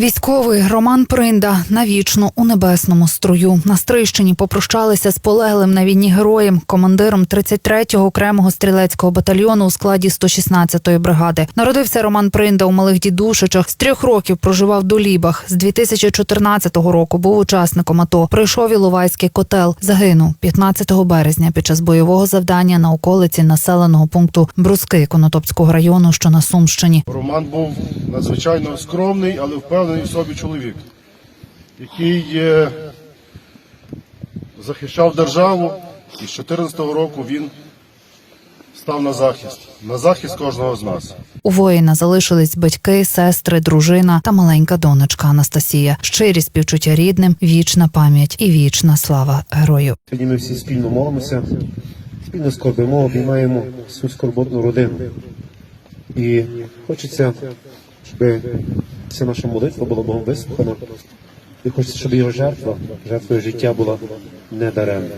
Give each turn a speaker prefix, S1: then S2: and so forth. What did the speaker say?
S1: Військовий Роман Принда навічно у небесному струю. На Стрийщині попрощалися з полеглим на війні героєм, командиром 33-го окремого стрілецького батальйону у складі 116-ї бригади. Народився Роман Принда у малих дідушичах. З трьох років проживав до Лібах. З 2014 року був учасником АТО. Пройшов Іловайський котел. Загинув 15 березня під час бойового завдання на околиці населеного пункту Бруски Конотопського району, що на Сумщині.
S2: Роман був надзвичайно скромний, але впевнений в собі чоловік, який е, захищав державу, і з 2014 року він став на захист, на захист кожного з нас.
S1: У воїна залишились батьки, сестри, дружина та маленька донечка Анастасія. Щирі співчуття рідним, вічна пам'ять і вічна слава герою.
S3: Сьогодні ми всі спільно молимося, спільно скорбимо, обіймаємо всю скорботну родину. І хочеться, щоб ця наша молитва була Богом вислухана. І хочеться, щоб його жертва, жертвою життя була не даремна.